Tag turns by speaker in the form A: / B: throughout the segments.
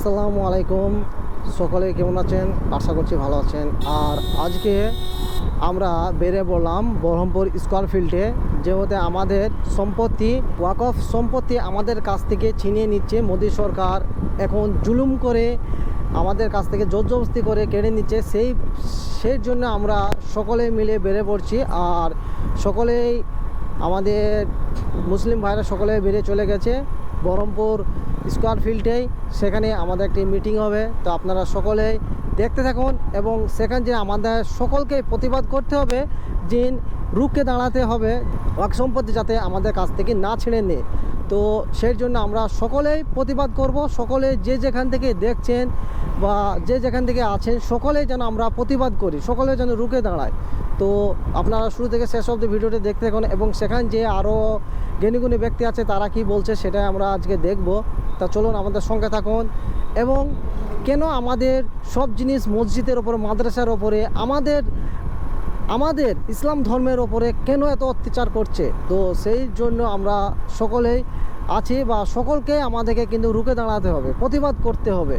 A: আসসালামু আলাইকুম। সকলে কেমন আছেন? আশা করছি ভালো আছেন। আর আজকে আমরা বেড়ে পড়লাম বহরমপুর স্কোয়ার ফিল্ডে, যেহেতু আমাদের সম্পত্তি, ওয়াকফ সম্পত্তি আমাদের কাছ থেকে ছিনিয়ে নিচ্ছে মোদী সরকার। এখন জুলুম করে আমাদের কাছ থেকে জোর জবস্তি করে কেড়ে নিচ্ছে। সেই সেই জন্য আমরা সকলে মিলে বেড়ে পড়ছি। আর সকলেই আমাদের মুসলিম ভাইরা সকলে বেড়ে চলে গেছে বহরমপুর স্কোয়ার ফিল্ডেই সেখানে আমাদের একটি মিটিং হবে। তো আপনারা সকলেই দেখতে থাকুন এবং সেখানে যে আমাদের সকলকে প্রতিবাদ করতে হবে যে রুখে দাঁড়াতে হবে ওয়াক সম্পত্তি যাতে আমাদের কাছ থেকে না ছেড়ে নেয় তো সেই জন্য আমরা সকলেই প্রতিবাদ করব, সকলে যে যেখান থেকে দেখছেন বা যে যেখান থেকে আছেন, সকলেই যেন আমরা প্রতিবাদ করি সকলে যেন রুখে দাঁড়ায়। তো আপনারা শুরু থেকে শেষ অবধি ভিডিওটি দেখতে থাকুন এবং সেখান যে আরও জ্ঞানীগুণী ব্যক্তি আছে, তারা কি বলছে সেটা আমরা আজকে দেখব। তা চলুন আমাদের সঙ্গে থাকুন। এবং কেন আমাদের সব জিনিস মসজিদের ওপরে, মাদ্রাসার ওপরে, আমাদের আমাদের ইসলাম ধর্মের ওপরে কেন এত অত্যাচার করছে? তো সেই জন্য আমরা সকলেই আছি বা সকলকে আমাদেরকে কিন্তু রুখে দাঁড়াতে হবে, প্রতিবাদ করতে হবে।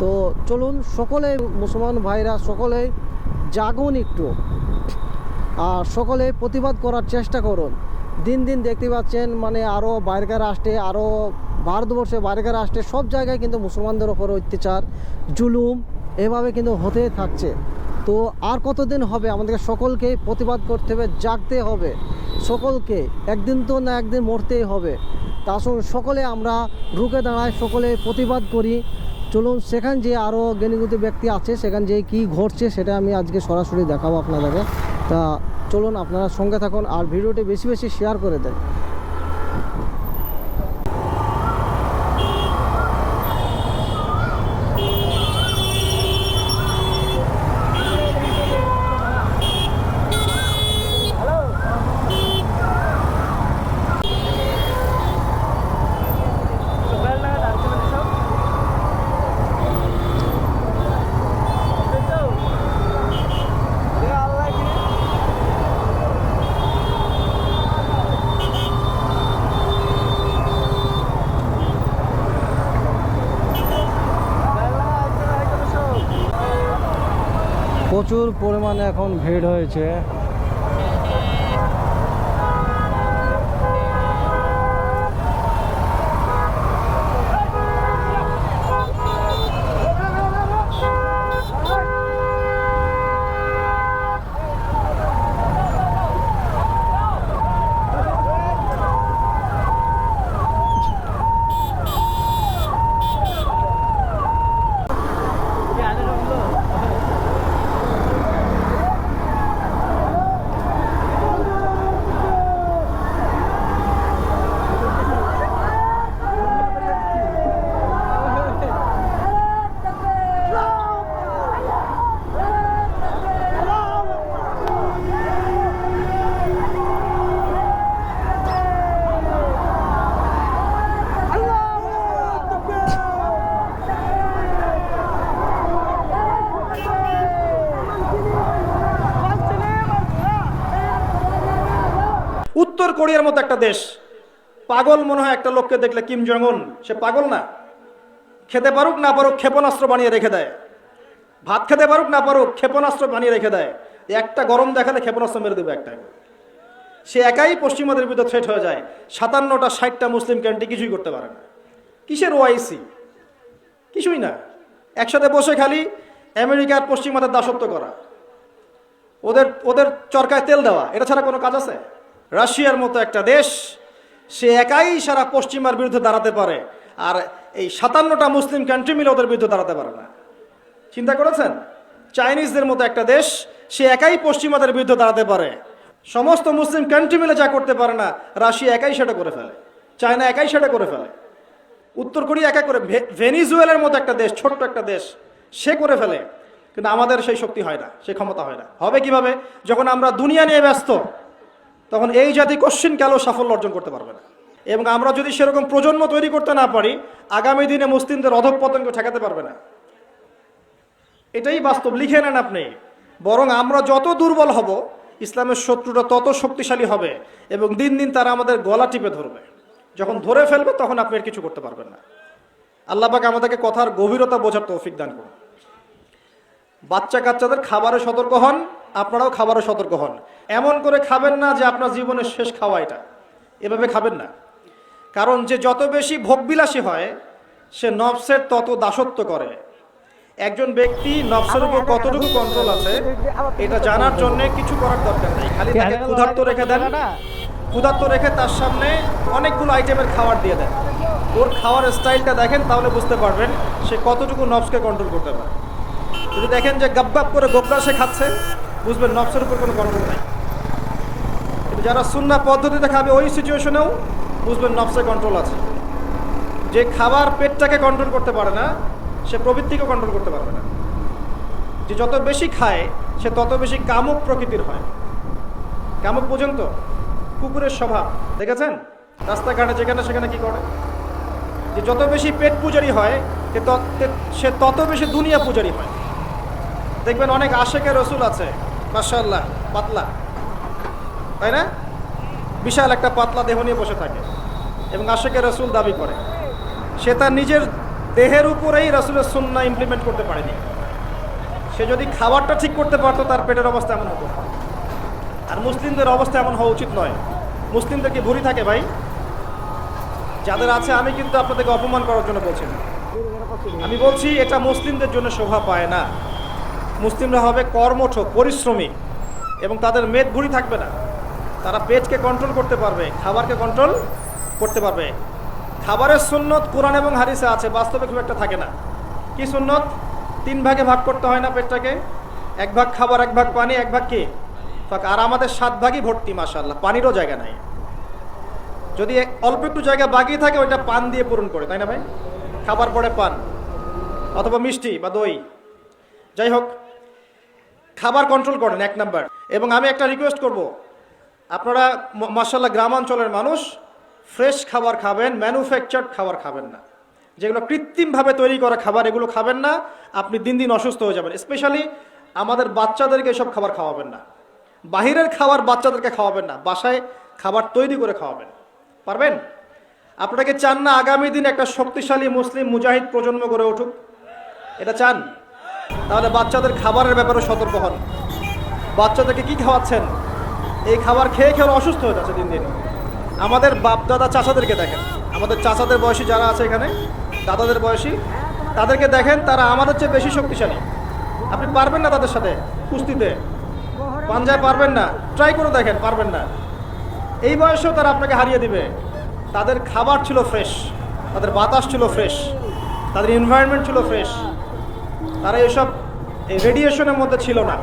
A: তো চলুন সকলে মুসলমান ভাইরা, সকলেই জাগুন একটু। আর সকলে প্রতিবাদ করার চেষ্টা করুন। দিন দিন দেখতে পাচ্ছেন মানে আরও বাইরেকার রাষ্ট্রে আরও ভারতবর্ষে বাইরেকার রাষ্ট্রে সব জায়গায় কিন্তু মুসলমানদের ওপর অত্যাচার, জুলুম এভাবে কিন্তু হতে থাকছে। তো আর কতদিন হবে? আমাদেরকে সকলকে প্রতিবাদ করতে হবে, জাগতে হবে। সকলকে, একদিন তো না একদিন মরতেই হবে। তা আসুন সকলে আমরা রুখে দাঁড়ায় সকলে প্রতিবাদ করি। চলুন সেখান যে আরও জ্ঞানীগুতি ব্যক্তি আছে, সেখান যে কী ঘটছে সেটা আমি আজকে সরাসরি দেখাবো আপনাদেরকে। তা চলুন আপনারা সঙ্গে থাকুন আর ভিডিওটি বেশি বেশি শেয়ার করে দেন। প্রচুর পরিমাণে এখন ভিড় হয়েছে
B: উত্তর কোরিয়ার মতো একটা দেশ। পাগল মনে হয় একটা লোককে দেখলে কিম জং উন সে পাগল না। খেতে পারুক না পারুক ক্ষেপণাস্ত্র বানিয়ে রেখে দেয়। ভাত খেতে পারুক না পারুক ক্ষেপণাস্ত্র বানিয়ে রেখে দেয়। একটা গরম দেখালে ক্ষেপণাস্ত্র মেরে দেবে একটা সে একাই পশ্চিমাদের বিরুদ্ধে থ্রেট হয়ে যায়। সাতান্নটা, ষাটটা মুসলিম কান্ট্রি কিছুই করতে পারে না। কিসের ওআইসি কিছুই না। একসাথে বসে খালি আমেরিকার পশ্চিমাদের দাসত্ব করা। ওদের ওদের চরকায় তেল দেওয়া। এটা ছাড়া কোনো কাজ আছে? রাশিয়ার মতো একটা দেশ, সে একাই সারা পশ্চিমার বিরুদ্ধে দাঁড়াতে পারে, আর এই সাতান্নটা মুসলিম কান্ট্রি মিলে ওদের বিরুদ্ধে দাঁড়াতে পারে না। চিন্তা করেছেন? চাইনিজদের মতো একটা দেশ, সে একাই পশ্চিমাদের বিরুদ্ধে দাঁড়াতে পারে। সমস্ত মুসলিম কান্ট্রি মিলে যা করতে পারে না, রাশিয়া একাই সেটা করে ফেলে। চায়না একাই সেটা করে ফেলে। উত্তর কোরিয়া একা করে ভেনিজুয়েলার মতো একটা দেশ, ছোট্ট একটা দেশ, সে করে ফেলে। কিন্তু আমাদের সেই শক্তি হয় না সেই ক্ষমতা হয় না। হবে কীভাবে? যখন আমরা দুনিয়া নিয়ে ব্যস্ত তখন এই জাতি কশ্চিন কালো সাফল্য অর্জন করতে পারবে না। এবং আমরা যদি সেরকম প্রজন্ম তৈরি করতে না পারি, আগামী দিনে মুসলিমদের অধঃপতনকে ঠেকাতে পারবে না। এটাই বাস্তব, লিখে নেন আপনি। বরং আমরা যত দুর্বল হব, ইসলামের শত্রুরা তত শক্তিশালী হবে এবং দিন দিন তারা আমাদের গলা টিপে ধরবে। যখন ধরে ফেলবে, তখন আপনি আর কিছু করতে পারবেন না। আল্লাহ পাক আমাদেরকে কথার গভীরতা বোঝার তৌফিক দান করুন। বাচ্চা কাচ্চাদের খাবারে সতর্ক হন আপনারাও খাবারে সতর্ক হন। এমন করে খাবেন না যে আপনার জীবনের শেষ খাওয়া এটা। এভাবে খাবেন না। কারণ যে যত বেশি ভোগবিলাসী হয় সে নফসের তত দাসত্ব করে। একজন ব্যক্তি নফসের উপর কতটুকু কন্ট্রোল আছে এটা জানার জন্য কিছু করার দরকার নেই। খালি তাকে ক্ষুধার্ত রেখে দেন। ক্ষুধার্ত রেখে তার সামনে অনেকগুলো আইটেমের খাবার দিয়ে দেন। ওর খাওয়ার স্টাইলটা দেখেন তাহলে বুঝতে পারবেন সে কতটুকু নফসকে কন্ট্রোল করতে পারে। যদি দেখেন যে গাব গাব করে গোবরা সে খাচ্ছে, বুঝবেন নফসের উপর কোনো কন্ট্রোল নেই। যারা সুন্না পদ্ধতিতে খাবে ওই সিচুয়েশনেও বুঝবেন নফসের কন্ট্রোল আছে। যে খাবার পেটটাকে কন্ট্রোল করতে পারে না, সে প্রবৃত্তিকে কন্ট্রোল করতে পারবে না। যে যত বেশি খায়, সে তত বেশি কামুক প্রকৃতির হয়। কামুক পর্যন্ত কুকুরের স্বভাব। দেখেছেন? রাস্তাঘাটে যেখানে সেখানে কি করে? যে যত বেশি পেট পূজারি হয় সে তত বেশি দুনিয়া পূজারি হয়। দেখবেন অনেক আশেকের রসুল আছে মার্শাল্লাহ পাতলা। তাই না? বিশাল একটা পাতলা দেহ নিয়ে বসে থাকে এবং আশেকের রসুল দাবি করে। সে তার নিজের দেহের উপরেই রসুলের সুন্না ইমপ্লিমেন্ট করতে পারেনি। সে যদি খাবারটা ঠিক করতে পারতো, তার পেটের অবস্থা এমন হতো। আর মুসলিমদের অবস্থা এমন হওয়া উচিত নয়। মুসলিমদের কি ভুরি থাকে ভাই? যাদের আছে, আমি কিন্তু আপনাদেরকে অপমান করার জন্য বলছি আমি বলছি, এটা মুসলিমদের জন্য শোভা পায় না। মুসলিমরা হবে কর্মঠ, পরিশ্রমী এবং তাদের মেদ ভুড়ি থাকবে না। তারা পেটকে কন্ট্রোল করতে পারবে, খাবারকে কন্ট্রোল করতে পারবে। খাবারের সুন্নত কোরআন এবং হারিসে আছে, বাস্তবে খুব একটা থাকে না। কি সুন্নত? তিন ভাগে ভাগ করতে হয় না পেটটাকে? এক ভাগ খাবার, এক ভাগ পানি, এক ভাগ কি? আর আমাদের সাত ভাগই ভর্তি মাসাল্লাহ পানিরও জায়গা নাই। যদি অল্প একটু জায়গা বাকি থাকে, ওইটা পান দিয়ে পূরণ করে, তাই না ভাই? খাবার পরে পান, অথবা মিষ্টি বা দই। যাই হোক খাবার কন্ট্রোল করেন, এক নাম্বার। এবং আমি একটা রিকোয়েস্ট করব, আপনারা মার্শাল্লাহ গ্রামাঞ্চলের মানুষ ফ্রেশ খাবার খাবেন ম্যানুফ্যাকচার্ড খাবার খাবেন না। যেগুলো কৃত্রিমভাবে তৈরি করা খাবার, এগুলো খাবেন না, আপনি দিন দিন অসুস্থ হয়ে যাবেন। স্পেশালি আমাদের বাচ্চাদেরকে এসব খাবার খাওয়াবেন না। বাহিরের খাবার বাচ্চাদেরকে খাওয়াবেন না, বাসায় খাবার তৈরি করে খাওয়াবেন। পারবেন? আপনাকে চান না আগামী দিন একটা শক্তিশালী মুসলিম মুজাহিদ প্রজন্ম গড়ে উঠুক? এটা চান? তাহলে বাচ্চাদের খাবারের ব্যাপারে সতর্ক হন। বাচ্চাদেরকে কি খাওয়াচ্ছেন? এই খাবার খেয়ে খেয়ে অসুস্থ হয়ে যাচ্ছে দিন দিন। আমাদের বাপ দাদা চাচাদেরকে দেখেন। আমাদের চাচাদের বয়সী যারা আছে এখানে, দাদাদের বয়সী, তাদেরকে দেখেন, তারা আমাদের চেয়ে বেশি শক্তিশালী। আপনি পারবেন না তাদের সাথে কুস্তিতে। পাঞ্জায় পারবেন না। ট্রাই করে দেখেন, পারবেন না। এই বয়সেও তারা আপনাকে হারিয়ে দিবে। তাদের খাবার ছিল ফ্রেশ তাদের বাতাস ছিল ফ্রেশ তাদের এনভায়রনমেন্ট ছিল ফ্রেশ তারা এসব রেডিয়েশনের মধ্যে ছিল না।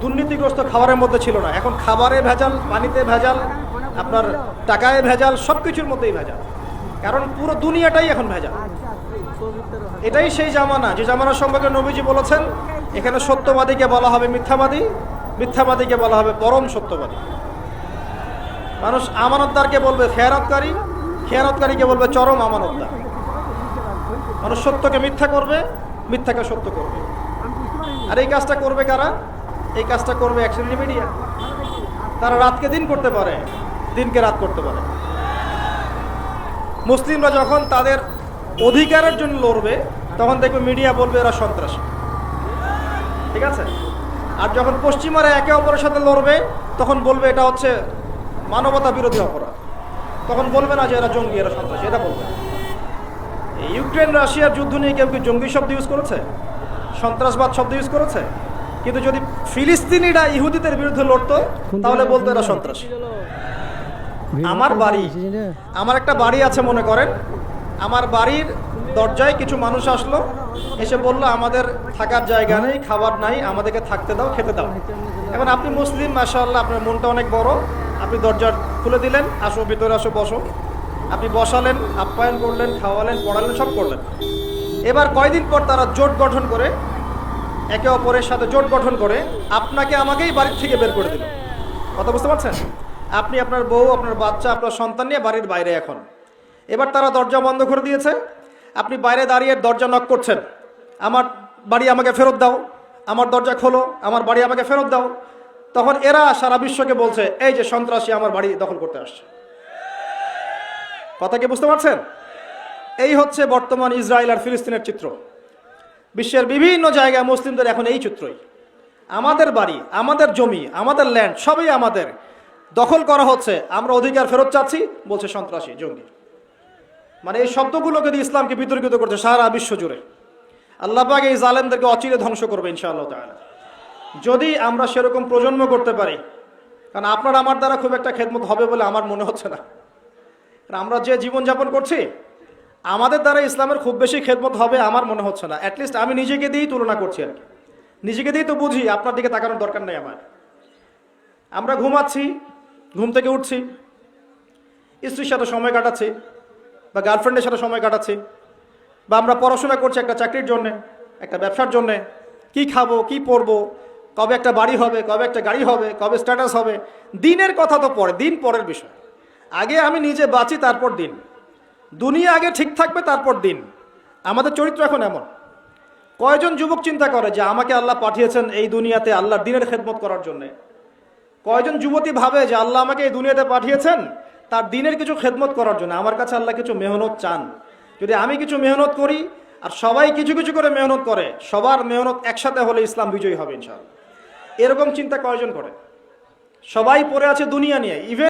B: দুর্নীতিগ্রস্ত খাবারের মধ্যে ছিল না। এখন খাবারে ভেজাল, পানিতে ভেজাল, আপনার টাকায় ভেজাল সব কিছুর মধ্যেই ভেজাল। কারণ পুরো দুনিয়াটাই এখন ভেজাল। এটাই সেই জামানা। যে জামানার সম্পর্কে নবীজি বলেছেন, এখানে সত্যবাদীকে বলা হবে মিথ্যাবাদী, মিথ্যাবাদীকে বলা হবে পরম সত্যবাদী। মানুষ আমানতদারকে বলবে খেয়ারতকারী খেয়ারতকারীকে বলবে চরম আমানতদার। মানুষ সত্যকে মিথ্যা করবে মিথ্যাকে সত্য করবে। আর এই কাজটা করবে কারা? এই কাজটা করবে এক মিডিয়া তারা রাতকে দিন করতে পারে, দিনকে রাত করতে পারে। মুসলিমরা যখন তাদের অধিকারের জন্য লড়বে, তখন দেখবে মিডিয়া বলবে এরা সন্ত্রাসী। ঠিক আছে? আর যখন পশ্চিমারা একে অপরের সাথে লড়বে, তখন বলবে এটা হচ্ছে মানবতা বিরোধী অপরাধ। তখন বলবে না যে এরা জঙ্গি, এরা সন্ত্রাসী, এটা বলবে ইউক্রেন, রাশিয়ার যুদ্ধ নিয়ে কেউ কি জঙ্গি শব্দ ইউজ করেছে? সন্ত্রাসবাদ শব্দ ইউজ করেছে? কিন্তু যদি ফিলিস্তিনিরা ইহুদিদের বিরুদ্ধে লড়তো, তাহলে বলতো এরা সন্ত্রাস। আমার বাড়ি, আমার একটা বাড়ি আছে মনে করেন। আমার বাড়ির দরজায় কিছু মানুষ আসলো, এসে বলল, আমাদের থাকার জায়গা নেই, খাবার নাই, আমাদেরকে থাকতে দাও, খেতে দাও। এখন আপনি মুসলিম, মাশাআল্লাহ, আপনার মনটা অনেক বড়। আপনি দরজা খুলে দিলেন, আসো, ভিতরে আসো, বসো। আপনি বসালেন, আপ্যায়ন করলেন, খাওয়ালেন, পড়ালেন, সব করলেন। এবার কয়দিন পর তারা জোট গঠন করে, একে অপরের সাথে জোট গঠন করে, আপনাকে আমাকেই বাড়ির থেকে বের করে দিল। কথা বুঝতে পারছেন? আপনি আপনার বউ, আপনার বাচ্চা, আপনার সন্তান নিয়ে বাড়ির বাইরে এখন। এবার তারা দরজা বন্ধ করে দিয়েছে। আপনি বাইরে দাঁড়িয়ে দরজা নক করছেন। আমার বাড়ি আমাকে ফেরত দাও। আমার দরজা খোলো। আমার বাড়ি আমাকে ফেরত দাও। তখন এরা সারা বিশ্বকে বলছে, এই যে সন্ত্রাসী আমার বাড়ি দখল করতে আসছে। কথা কি বুঝতে পারছেন? এই হচ্ছে বর্তমান ইসরায়েল আর ফিলিস্তিনের চিত্র। বিশ্বের বিভিন্ন জায়গায় মুসলিমদের এখন এই চিত্রই। আমাদের বাড়ি, আমাদের জমি, আমাদের ল্যান্ড সবই আমাদের। দখল করা হচ্ছে, আমরা অধিকার ফেরত চাচ্ছি, বলছে সন্ত্রাসী, জঙ্গি। মানে এই শব্দগুলোকে দিয়ে ইসলামকে বিতর্কিত করছে সারা বিশ্ব জুড়ে। আল্লাহ পাক এই জালেমদেরকে অচিরে ধ্বংস করবে, ইনশাআল্লাহ তাআলা। যদি আমরা সেরকম প্রজন্ম করতে পারি, কারণ আপনার, আমার দ্বারা খুব একটা খেদমত হবে বলে আমার মনে হচ্ছে না। আমরা যে জীবনযাপন করছি, আমাদের দ্বারা ইসলামের খুব বেশি খেদমত হবে আমার মনে হচ্ছে না। অ্যাটলিস্ট আমি নিজেকে দিয়েই তুলনা করছি আর কি। নিজেকে দিয়েই তো বুঝি, আপনার দিকে তাকানোর দরকার নেই আমার। আমরা ঘুমাচ্ছি, ঘুম থেকে উঠছি, স্ত্রীর সাথে সময় কাটাচ্ছি, বা গার্লফ্রেন্ডের সাথে সময় কাটাচ্ছি, বা আমরা পড়াশোনা করছি একটা চাকরির জন্যে, একটা ব্যবসার জন্যে, কি খাব, কি পরবো, কবে একটা বাড়ি হবে, কবে একটা গাড়ি হবে, কবে স্ট্যাটাস হবে, দিনের কথা তো পরে, দিন পরের বিষয়। আগে আমি নিজে বাঁচি, তারপর দিন। দুনিয়া আগে ঠিক থাকবে, তারপর দিন। আমাদের চরিত্র এখন এমন। কয়জন যুবক চিন্তা করে যে আমাকে আল্লাহ পাঠিয়েছেন এই দুনিয়াতে আল্লাহর দিনের খেদমত করার জন্যে? কয়জন যুবতী ভাবে যে আল্লাহ আমাকে এই দুনিয়াতে পাঠিয়েছেন, তার দিনের কিছু খেদমত করার জন্য? আমার কাছে আল্লাহ কিছু মেহনত চান। যদি আমি কিছু মেহনত করি, আর সবাই কিছু কিছু করে মেহনত করে, সবার মেহনত একসাথে হলে ইসলাম বিজয়ী হবে ইনশাআল্লাহ। এরকম চিন্তা কয়জন করে? সবাই পড়ে আছে দুনিয়া নিয়ে। ইভেন